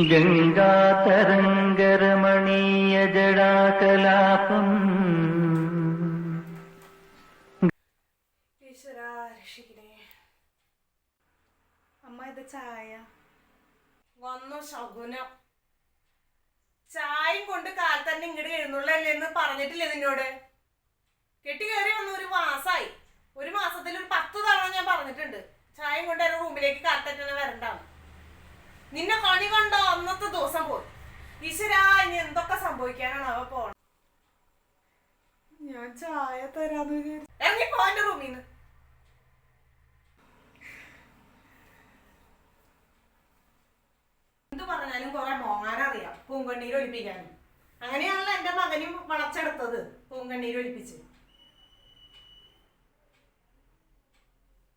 ഗംഗാതരംഗരമണീയ ജടാകലാപം. ചായ. വന്നു ശകുനം. ചായയും കൊണ്ട് കാലത്ത് തന്നെ ഇങ്ങോട്ട് എഴുന്നള്ളല്ലേ എന്ന് പറഞ്ഞിട്ടില്ലേ നിന്നോട്? കെട്ടി കയറി വന്ന ഒരു മാസമായി ഒരു മാസത്തിൽ ഒരു പത്ത് തവണ ഞാൻ പറഞ്ഞിട്ടുണ്ട്. ചായയും കൊണ്ട് റൂമിലേക്ക് കാൽ തന്നെ വരണ്ടാന്ന്. നിന്നെ കണി കണ്ടോ? അന്നത്തെ ദിവസം പോയി. ഈശ്വരാ ഇനി എന്തൊക്കെ സംഭവിക്കാനാണ് അവ പോണം? ഞാൻ ചായ തരാന്ന് ഇറങ്ങി പോന്റെ റൂമിന്ന് എന്ത് പറഞ്ഞാലും കൊറേ മോങ്ങാനറിയാം പൂങ്കണ്ണീര് ഒലിപ്പിക്കാനും. അങ്ങനെയാണല്ലോ എന്റെ മകനും വളച്ചെടുത്തത്. പൂങ്കണ്ണീര് ഒലിപ്പിച്ച്.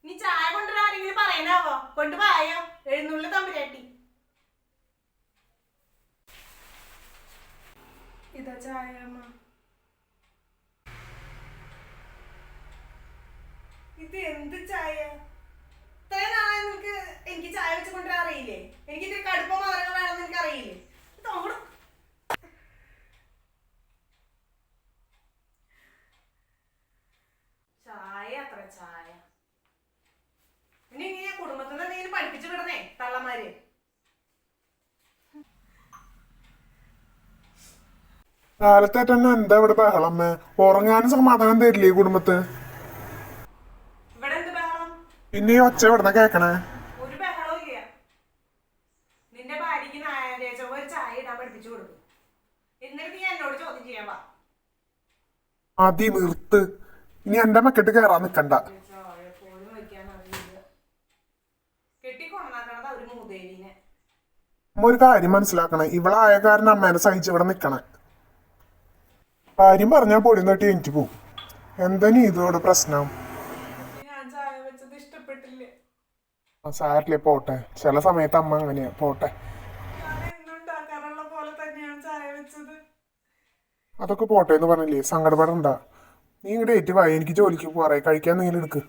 നീ ചായ കൊണ്ടുവരാൻ ആരെങ്കിലും പറയാനാവോ കൊണ്ടുപോയോ? എഴുന്നള്ളി തമ്പുരാട്ടി. ഇതാ ചായ അമ്മ ഇത് എന്ത് ചായ? ഇത്രയും നാളെ നിനക്ക് എനിക്ക് ചായ വെച്ച് കൊണ്ടുവരാൻ അറിയില്ലേ? എനിക്ക് ഇത്തിരി കടുപ്പം മാറുക വേണമെന്ന് എനിക്ക് അറിയില്ലേ ഇത് ചായ അത്ര ചായ. ഇനി കുടുംബത്തിൽ നിന്ന് പഠിപ്പിച്ചു വിടണേ തള്ളമാര്. കാലത്തായിട്ട് തന്നെ എന്താ ഇവിടെ ബഹളമ്മ ഉറങ്ങാനും സമാധാനം തരില്ലേ കുടുംബത്ത്? പിന്നെ ഈ ഒച്ച ഇവിടുന്ന് കേക്കണേ? മതി നിർത്ത്. ഇനി എന്റെ മക്കെട്ട് കയറാൻ നിക്കണ്ട. അമ്മ ഒരു കാര്യം മനസ്സിലാക്കണേ. ഇവളായ കാരണം അമ്മേനെ സഹിച്ച് ഇവിടെ നിക്കണേ. കാര്യം പറഞ്ഞാൽ പൊടി നട്ടി എനിക്ക് പോകും. എന്താ നീ ഇതോടെ പ്രശ്നം സാരില്ലേ പോട്ടെ. ചില സമയത്ത് അമ്മ അങ്ങനെയാ. പോട്ടെ. അതൊക്കെ പോട്ടെ എന്ന് പറഞ്ഞില്ലേ? സങ്കടപ്പെടണ്ട. നീ ഇങ്ങോട്ട് ഏറ്റു വായി എനിക്ക് ജോലിക്ക് പോറേ കഴിക്കാൻ നീ എടുക്ക്.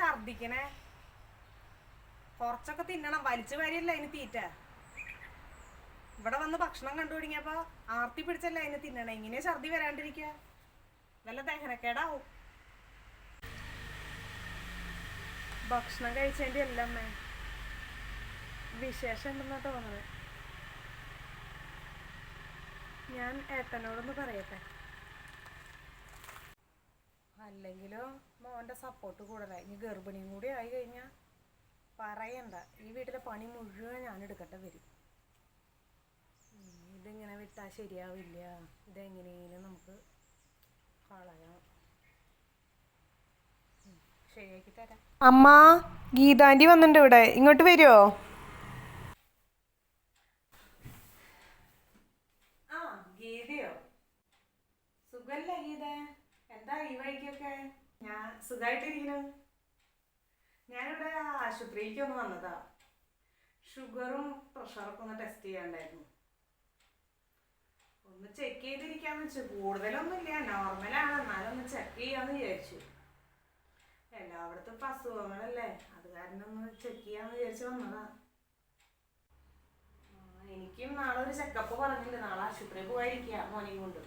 ഛർദിക്കണേ കുറച്ചൊക്കെ തിന്നണം. വലിച്ചു വാരിയല്ല അതിന് തീറ്റ? ഇവിടെ വന്ന് ഭക്ഷണം കണ്ടു തുടങ്ങിയപ്പോ ആർത്തി പിടിച്ചല്ല അതിന് തിന്നണം? ഇങ്ങനെ ഛർദി വരാണ്ടിരിക്കുക വല്ല ദഹനക്കേടാവും. ഭക്ഷണം കഴിച്ചതിന്റെ അല്ല അമ്മേ. വിശേഷം ഉണ്ടെന്നാ തോന്നുന്നത് ഞാൻ ഏട്ടനോടൊന്ന് പറയട്ടെ. അല്ലെങ്കിലോ മോന്റെ സപ്പോർട്ട് കൂടുതലായി ഇനി ഗർഭിണിയും കൂടി ആയി കഴിഞ്ഞാൽ പറയണ്ട. ഈ വീട്ടിലെ പണി മുഴുവൻ ഞാൻ എടുക്കട്ടെ വരും ഇതെങ്ങനെ വിട്ടാൽ ശരിയാവില്ല. ഇതെങ്ങനെയും നമുക്ക് കളയാം. ശരിയാക്കി തരാം. അമ്മ ഗീതാന്റി വന്നിട്ടുണ്ട് ഇവിടെ. ഇങ്ങോട്ട് വരുമോ ആ ഗീതയോ? സുഖല്ലേ ഗീത? എന്താ ഈ വഴിക്കൊക്കെ? ഞാൻ സുഖമായിട്ടിരിക്കുന്നു ഞാനിവിടെ ആശുപത്രിക്ക് ഒന്ന് വന്നതാ. ഷുഗറും പ്രഷറൊക്കെ ഒന്ന് ടെസ്റ്റ് ചെയ്യാണ്ടായിരുന്നു. ഒന്ന് ചെക്ക് ചെയ്തിരിക്കാന്ന് വെച്ചു. കൂടുതലൊന്നുമില്ല നോർമലാണ് എന്നാലും ഒന്ന് ചെക്ക് ചെയ്യാന്ന് വിചാരിച്ചു. എല്ലായിടത്തും ഇപ്പം അസുഖങ്ങളല്ലേ. അത് കാരണം ഒന്ന് ചെക്ക് ചെയ്യാന്ന് വിചാരിച്ചു വന്നതാ. എനിക്കും നാളെ ഒരു ചെക്കപ്പ് പറഞ്ഞിട്ടുണ്ട്. നാളെ ആശുപത്രിയിൽ പോയിരിക്കുക മോനെയും കൊണ്ട്.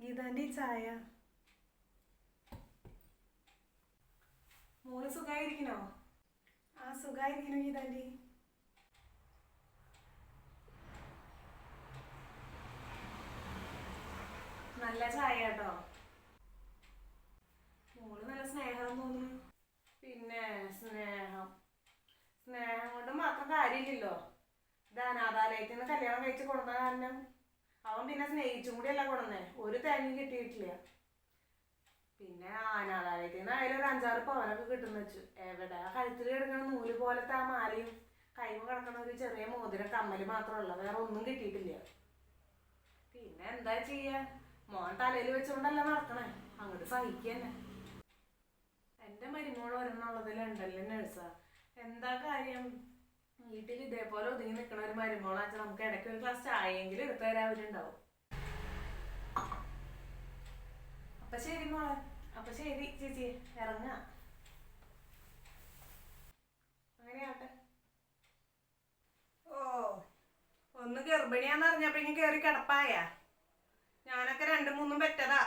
ഗീതാന്റെ ചായ. മോൾ സുഖായിരിക്കണോ? ആ സുഖായിരിക്കണോ ഗീതാന്റെ നല്ല ചായ കേട്ടോ മോൾ നല്ല സ്നേഹം തോന്നുന്നു. പിന്നെ സ്നേഹം. സ്നേഹം കൊണ്ട് മാത്രം കാര്യമില്ലല്ലോ. ഇത് അനാഥാലയത്തിൽ നിന്ന് കല്യാണം കഴിച്ച് കൊടുത്ത കാരണം. അവൻ പിന്നെ സ്നേഹിച്ചും കൂടിയല്ല കൊടുന്നേ ഒരു തേങ്ങയും കിട്ടിയിട്ടില്ല. പിന്നെ അനാഥാലയത്തിൽ നിന്ന് ഒരു അഞ്ചാറ് പവനൊക്കെ കിട്ടുന്ന വെച്ചു. എവിടെ? ആ കഴുത്തിൽ കിടക്കുന്ന നൂൽ പോലത്തെ ആ മാലയും കൈമ കിടക്കുന്ന ഒരു ചെറിയ മോതിരം കമ്മൽ മാത്രമുള്ള വേറെ ഒന്നും കിട്ടിയിട്ടില്ല. പിന്നെ എന്താ ചെയ്യാ? മോൻ തലയിൽ വെച്ചുകൊണ്ടല്ല നടക്കണേ. അങ്ങോട്ട് സഹിക്കന്നെ എന്റെ മരുമോൾ ഒരെണ്ണുള്ളതിൽ നേഴ്സ നഴ്സാ. എന്താ കാര്യം? വീട്ടിൽ ഇതേപോലെ ഒതുങ്ങി നിൽക്കണ ഒരു മരുമോളാച്ചാൽ നമുക്ക് ഇടയ്ക്ക് ഒരു ഗ്ലാസ് ചായയെങ്കിലും എടുത്തു തരാൻ അവരുണ്ടാവും. ശരി മോളെ. അപ്പൊ ശരി ചേച്ചി ഇറങ്ങാ. അങ്ങനെയാട്ടെ. ഓ ഒന്ന് ഗർഭിണിയാന്ന് അറിഞ്ഞപ്പോഴേക്കും കേറി കിടപ്പായ. ഞാനൊക്കെ രണ്ടും മൂന്നും പെറ്റതാ.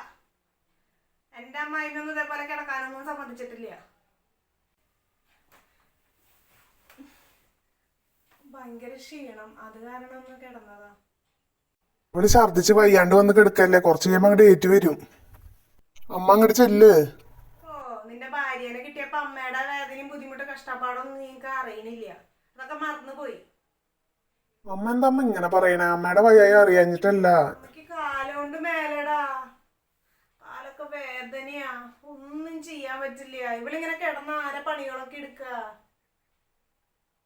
എന്റെ അമ്മായിനൊന്നും ഇതേപോലെ കിടക്കാനൊന്നും സമ്മതിച്ചിട്ടില്ല. ഭയങ്കര ക്ഷീണം. അത് കാരണം ഒന്ന് കിടന്നതാ. ഇവിടെ ഛർദിച്ച് വയ്യാണ്ട് വന്ന് കിടക്കല്ലേ. കുറച്ച് കഴിയുമ്പോ അങ്ങോട്ട് ഏറ്റു വരും. അമ്മ അങ്ങോട്ട് ചെല്ല്. നിന്റെ ഭാര്യനെ കിട്ടിയപ്പോ അമ്മയുടെ വേദനയും ബുദ്ധിമുട്ടും കഷ്ടപ്പാടൊന്നും നിനക്ക് അറിയണില്ല. അതൊക്കെ മറന്നുപോയി. അമ്മ എന്താ അമ്മ ഇങ്ങനെ പറയണേ? അമ്മയുടെ വയ്യായി അറിയാഞ്ഞിട്ടല്ല. അമ്മയ്ക്ക് കാലുകൊണ്ട് മേലെടാ. കാലൊക്കെ വേദനയാ. ഒന്നും ചെയ്യാൻ പറ്റില്ല. ഇവളിങ്ങനെ കിടന്ന ആരെ പണികളൊക്കെ എടുക്ക?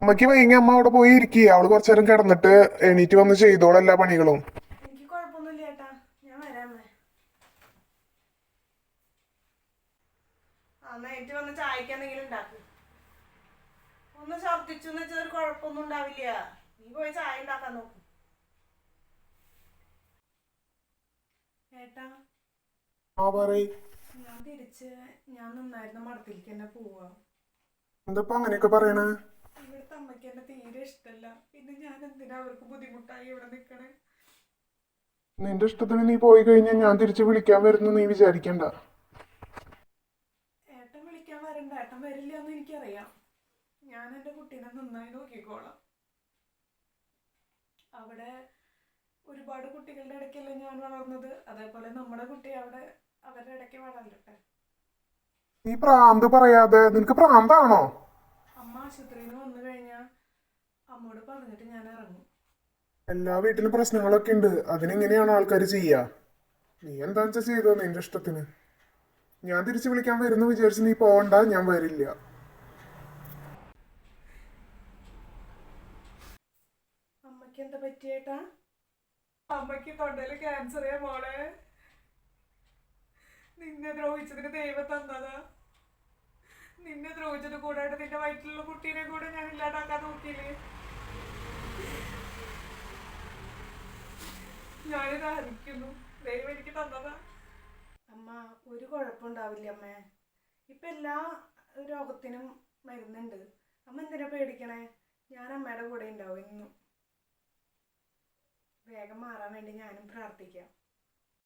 അമ്മയ്ക്ക് വൈകി അമ്മ അവിടെ പോയി ഇരിക്കുക അവൾ കുറച്ചേരം കിടന്നിട്ട് എണീറ്റ് വന്ന് ചെയ്തോളെല്ലാ പണികളും എനിക്ക് കുഴപ്പമൊന്നുമില്ല ഏട്ടാ ഞാൻ വരാമേ നൈറ്റ് വന്ന് ചായക്ക് എന്തെങ്കിലും ഉണ്ടാക്ക്. ഒന്ന് ഛർദിച്ചു എന്ന് വെച്ചാൽ ഒരു കുഴപ്പമൊന്നും ഉണ്ടാവില്ല. നീ പോയി ചായ ഉണ്ടാക്കാൻ നോക്കും. ഏട്ടാ ആ പറയ്. ഞാൻ തിരിച്ച് ഞാൻ നന്നായിരുന്ന മടത്തിലേക്ക് തന്നെ പോവാ. എന്താ ഇപ്പൊ അങ്ങനെയൊക്കെ പറയണേ? ഇവിടുത്തെ അമ്മയ്ക്ക് എന്നെ തീരെ ഇഷ്ടമല്ല പിന്നെ ഞാൻ എന്തിനാ അവർക്ക് ബുദ്ധിമുട്ടായി ഇവിടെ നിൽക്കണേ നിന്റെ ഇഷ്ടത്തിന് നീ പോയി കഴിഞ്ഞാൽ ഞാൻ തിരിച്ചു വിളിക്കാൻ വരുന്നു നീ വിചാരിക്കണ്ട ഏട്ടൻ വിളിക്കാൻ വരണ്ട ഏട്ടൻ വരില്ല എന്ന് എനിക്കറിയാം. ഞാൻ എന്റെ കുട്ടീനെ നന്നായി നോക്കിക്കോളാം. അവിടെ ഒരുപാട് കുട്ടികളുടെ ഇടയ്ക്കല്ലേ ഞാൻ വളർന്നത്? അതേപോലെ നമ്മുടെ കുട്ടി അവിടെ അവരുടെ ഇടയ്ക്ക് വളരട്ടെ. നീ പ്രാന്ത് പറയാതെ നിനക്ക് പ്രാന്താണോ? അമ്മ ആശുപത്രിയിൽ നിന്ന് വന്നു കഴിഞ്ഞാ അമ്മോട് പറഞ്ഞിട്ട് ഞാൻ ഇറങ്ങും. എല്ലാ വീട്ടിലും പ്രശ്നങ്ങളൊക്കെ ഉണ്ട്. അതിനെങ്ങനെയാണ് ആൾക്കാർ ചെയ്യുക നീ എന്താ ചെയ്തോ നിന്റെ ഇഷ്ടത്തിന്? ഞാൻ തിരിച്ചു വിളിക്കാൻ വരുന്നു വിചാരിച്ച് നീ പോകണ്ട ഞാൻ വരില്ല അമ്മയ്ക്ക് എന്താ പറ്റിയേട്ടാ അമ്മയ്ക്ക് തൊണ്ടയിൽ ക്യാൻസറേ മോളെ. നിന്നെ ദ്രോഹിച്ചതിന് ദൈവം തന്നതാ. നിന്നെ ദ്രോഹിച്ചത് കൂടാണ്ട് നിന്റെ വയറ്റിലുള്ള കുട്ടീനെ കൂടെ ഞാൻ ഇല്ലാണ്ടാക്കാൻ നോക്കിയില്ലേ? ഞാനിത് അറിയിക്കുന്നു ദൈവം എനിക്ക് തന്നതാ. അമ്മ ഒരു കുഴപ്പമുണ്ടാവില്ല അമ്മേ. ഇപ്പൊ എല്ലാ രോഗത്തിനും മരുന്നുണ്ട്. അമ്മ എന്തിനാ പേടിക്കണേ? ഞാൻ അമ്മയുടെ കൂടെ ഉണ്ടാവും എന്നും വേഗം മാറാൻ വേണ്ടി ഞാനും പ്രാർത്ഥിക്കാം.